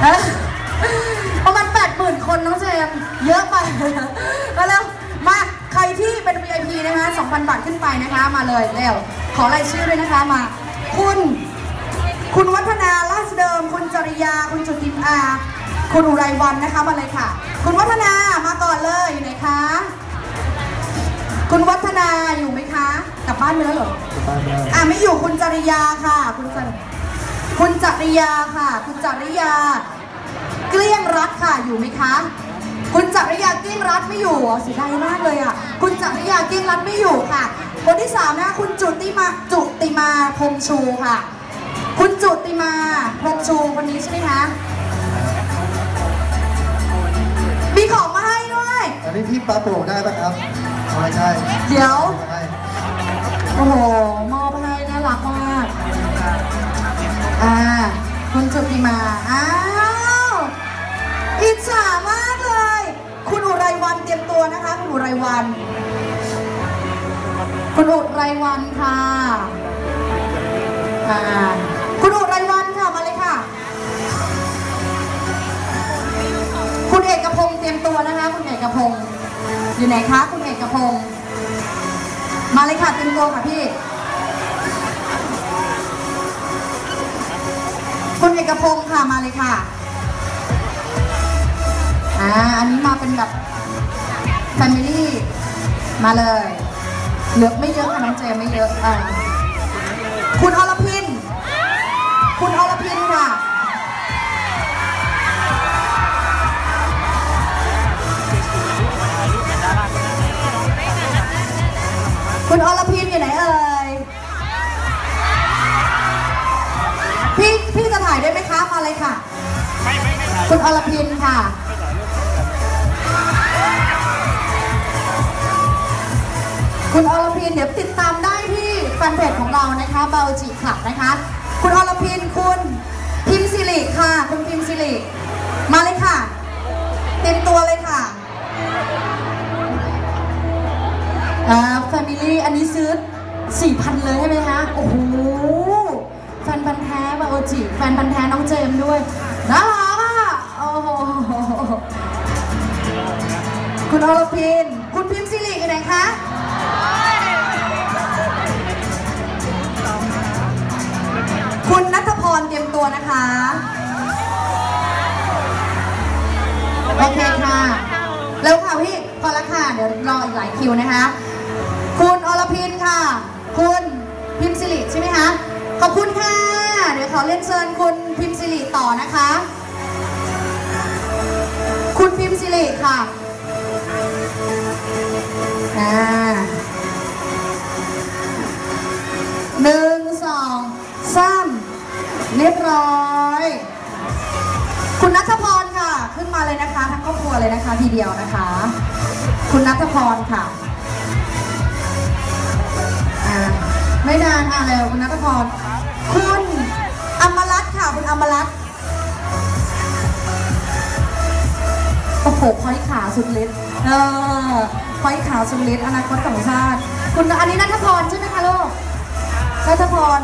เอ้ยประมาณแปดหมื่นคนน้องเจมส์เยอะไปมาแล้วมาใครที่เป็น VIP นะคะ 2,000 บาทขึ้นไปนะคะ มาเลยเร็วขอรายชื่อด้วยนะคะมา คุณ คุณวัฒนาลาสเดิม คุณจริยา คุณจุติมอา คุณอุไรวันนะคะมาเลยค่ะ คุณวัฒนามาก่อนเลยอยู่ไหนคะคุณวัฒนาอยู่ไหมคะ กลับบ้านไปแล้วเหรอ บ้านได้ อะไม่อยู่คุณจริยาค่ะ คุณจริ คุณจริยาค่ะ คุณจริยา เกลี้ยงรัฐค่ะอยู่ไหมคะ คุณจริยาเกลี้ยงรัฐไม่อยู่อ๋อเสียดายมากเลยอะ คุณจริยาเกลี้ยงรัฐไม่อยู่ค่ะ คนที่สามนะคะคุณจุติมาจุติมาพรหมชูค่ะ คุณจุติมาพรหมชูคนนี้ใช่ไหมคะมีของมาให้ด้วย อันนี้พี่ปลาโป่งได้ปะครับอ๋อไม่ใช่ เดี๋ยวไม่ใช่โอ้โหมอบให้ มา อ้าว อิจฉามากเลย คุณอุไรวันเตรียมตัวนะคะ คุณอุไรวัน คุณอุไรวันค่ะอ่าคุณอุไรวันค่ะ มาเลยค่ะ คุณเอกพงษ์เตรียมตัวนะคะ คุณเอกพงษ์อยู่ไหนคะ คุณเอกพงษ์มาเลยค่ะ เตรียมตัวค่ะพี่ คุณเอกพงศ์ค่ะมาเลยค่ะ อ่า อันนี้มาเป็นแบบแฟมิลี่มาเลย เหลือไม่เยอะค่ะน้องเจไม่เยอะอ่าคุณอรพิน คุณอรพินค่ะ คุณอรพินอยู่ไหนเอ่ย ได้ไหมคะ มาเลยค่ะคุณอรพินค่ะ คุณอรพินเดี๋ยวติดตามได้ที่แฟนเพจของเรานะคะเบลจิคลับนะคะ คุณอรพินคุณพิมพ์สิริค่ะ คุณพิมพ์สิริมาเลยค่ะ เต็มตัวเลยค่ะอ่าแฟมิลี่อันนี้ซื้อ4,000 เลยใช่ไหมคะ โอ้โห จิแฟนพันธ์แท้น้องเจมด้วยน่ารักอะโอ้โหคุณอพิน คุณพิมพ์สิริอยู่ไหนคะคุณนัทพรเตรียมตัวนะคะ โอเคค่ะแล้วค่ะพี่พอละค่ะ เดี๋ยวรออีกหลายคิวนะคะ คุณอรพินค่ะ คุณพิมพ์สิริ อเรียนเชิญคุณพิมพ์สิริต่อนะคะ คุณพิมพ์สิริค่ะอ่าหนึ่งสองสามเรียบร้อย คุณนัทพรค่ะ ขึ้นมาเลยนะคะ ทั้งครอบครัวเลยนะคะทีเดียวนะคะ คุณนัทพรค่ะอ่าไม่นานอะเร็วคุณนัทพรคุณ โอ้โหพอยขาสุดฤทธิ์เออพอยขาสุดฤทธิ์อนาคตของชาติ คุณอันนี้นัทพรใช่ไหมคะลูกนัทพร